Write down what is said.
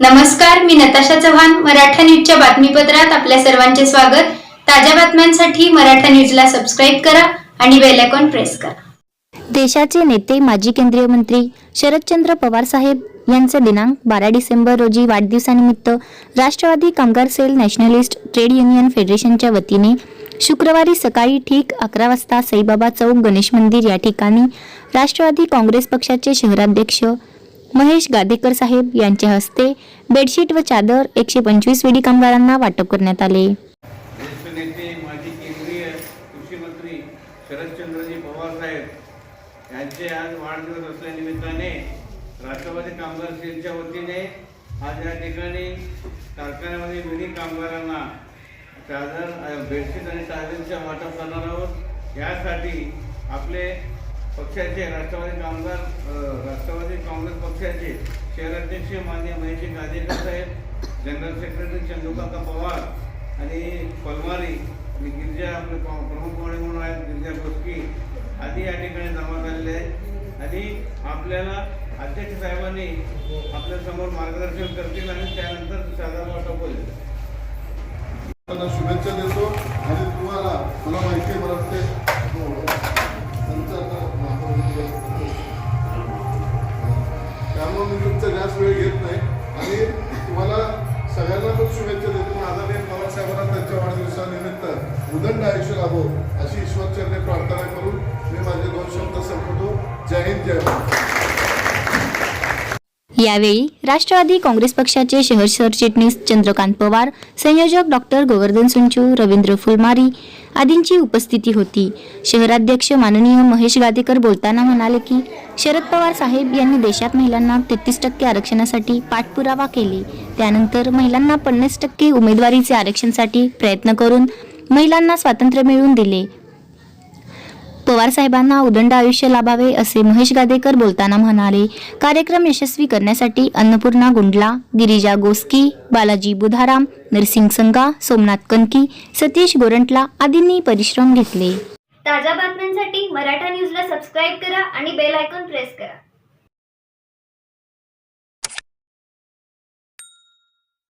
नमस्कार मी नताशा चव्हाण मराठा न्यूजच्या बातमीपत्रात आपल्या सर्वांचे स्वागत. ताज्या बातम्यांसाठी मराठा न्यूजला सबस्क्राईब करा आणि बेल आयकॉन प्रेस करा. देशाचे नेते माजी केंद्रीय मंत्री शरदचंद्र पवार साहेब यांचा दिनांक बारा डिसेंबर रोजी वाढदिवसानिमित्त राष्ट्रवादी कामगार सेल नॅशनलिस्ट ट्रेड युनियन फेडरेशनच्या वतीने शुक्रवारी सकाळी ठीक अकरा वाजता साईबाबा चौक गणेश मंदिर या ठिकाणी राष्ट्रवादी काँग्रेस पक्षाचे शहराध्यक्ष महेश गादेकर साहेब यांच्या हस्ते बेडशीट व चादर एकशे पंचवीस वेडी कामगारांना वाटप करण्यात आले. ज्येष्ठ नेते माजी केंद्रीय कृषी मंत्री शरदचंद्रजी पवार साहेब यांचे आज वाढदिवस असल्यानिमित्ताने राष्ट्रवादी कामगार सेलच्या वतीने आज या ठिकाणी कारखान्यामध्ये विधी कामगारांना चादर बेडशीट आणि चादरींच्या वाटप करणार आहोत. यासाठी आपले पक्षाचे राष्ट्रवादी कामगार राष्ट्रवादी काँग्रेस पक्षाचे शहराध्यक्ष मान्य महेश गादेकर साहेब जनरल सेक्रेटरी चंद्रकांत पवार आणि पलमारी आणि गिरिजा आपले प्रमुख पाहुणे म्हणून आहेत गिरिजा कोस्की आधी या ठिकाणी जमा झालेले आहेत. आणि आपल्याला अध्यक्ष साहेबांनी आपल्यासमोर मार्गदर्शन करतील आणि त्यानंतर साधारण वाटप होईल शुभेच्छा देतो. आणि तुम्हाला मला माहिती आहे मला उदंड आयुष्य लाभो अशी ईश्वरचरणे प्रार्थना करून मी माझे दोन शब्द संपवतो. जय हिंद जय भारत. यावेळी राष्ट्रवादी काँग्रेस पक्षाचे शहर सरचिटणीस चंद्रकांत पवार संयोजक डॉक्टर गोवर्धन सुंचू रवींद्र फुलमारी आदींची उपस्थिती होती. शहराध्यक्ष माननीय महेश गादेकर बोलताना म्हणाले की शरद पवार साहेब यांनी देशात महिलांना तेहतीस टक्के आरक्षणासाठी पाठपुरावा केले. त्यानंतर महिलांना पन्नास टक्के उमेदवारीचे आरक्षणसाठी प्रयत्न करून महिलांना स्वातंत्र्य मिळवून दिले. पवार साहेबांना उदंड आयुष्य लाभावे असे महेश गादेकर बोलताना म्हणाले कार्यक्रम यशस्वी करण्यासाठी अन्नपूर्णा गुंडला गिरिजा गोस्की बालाजी बुधाराम नरसिंग संगा सोमनाथ कनकी सतीश गोरंटला आदींनी परिश्रम घेतले. ताज्या बातम्यांसाठी मराठा न्यूजला सबस्क्राईब करा आणि बेल आयकॉन प्रेस करा.